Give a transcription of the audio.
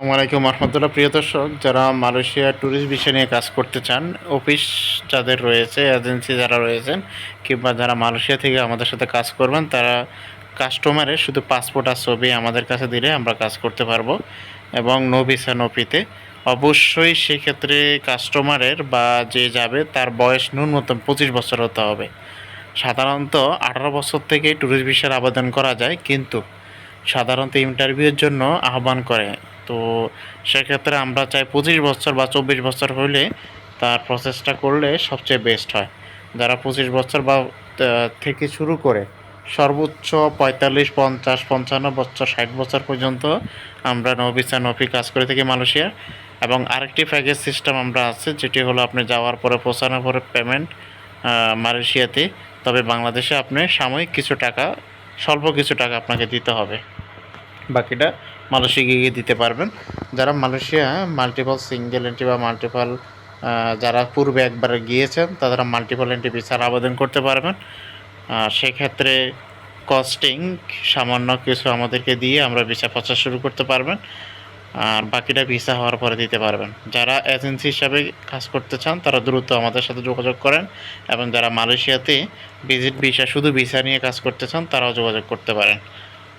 আসসালামাইকুম রহমতুল্লাহ। প্রিয় দর্শক, যারা মালয়েশিয়া ট্যুরিস্ট বিষয় নিয়ে কাজ করতে চান অফিস যাদের রয়েছে এজেন্সি যারা রয়েছেন, কিংবা যারা মালয়েশিয়া থেকে আমাদের সাথে কাজ করবেন, তারা কাস্টমারের শুধু পাসপোর্ট আর ছবি আমাদের কাছে দিলে আমরা কাজ করতে পারব এবং নো ভিসা নো পিতে অবশ্যই সেক্ষেত্রে কাস্টমারের বা যে যাবে, তার বয়স ন্যূনতম পঁচিশ বছর হতে হবে। সাধারণত আঠারো বছর থেকে ট্যুরিস্ট ভিসার আবেদন করা যায়, কিন্তু সাধারণত ইন্টারভিউর জন্য আহ্বান করে তো সেক্ষেত্রে আমরা চাই পঁচিশ বছর বা চব্বিশ বছর হলে তার প্রসেসটা করলে সবচেয়ে বেস্ট হয়। যারা পঁচিশ বছর বা থেকে শুরু করে সর্বোচ্চ পঁয়তাল্লিশ, পঞ্চাশ, পঞ্চান্ন বছর, ষাট বছর পর্যন্ত আমরা নবিসা নফি কাজ করে থাকি মালয়েশিয়া এবং আরেকটি প্যাকেজ সিস্টেম আমরা আছে, যেটি হলো আপনি যাওয়ার পরে, পৌঁছানোর পরে পেমেন্ট মালয়েশিয়াতে। তবে বাংলাদেশে আপনি সাময়িক কিছু টাকা, স্বল্প কিছু টাকা আপনাকে দিতে হবে। বাকিটা মালয়েশিয়া গিয়ে দিতে পারবেন। যারা মালয়েশিয়া মাল্টিপল সিঙ্গেল এন্ট্রি বা মাল্টিপল যারা পূর্বে একবার গিয়েছেন তারা মাল্টিপল এন্ট্রি ভিসার আবেদন করতে পারবেন। সেক্ষেত্রে কস্টিং সামান্য কিছু আমাদেরকে দিয়ে আমরা ভিসা প্রচার শুরু করতে পারবেন। আর বাকিটা ভিসা হওয়ার পরে দিতে পারবেন। যারা এজেন্সি হিসাবে কাজ করতে চান, তারা দ্রুত আমাদের সাথে যোগাযোগ করেন এবং যারা মালয়েশিয়াতে ভিজিট ভিসা শুধু ভিসা নিয়ে কাজ করতে চান, তারাও যোগাযোগ করতে পারেন।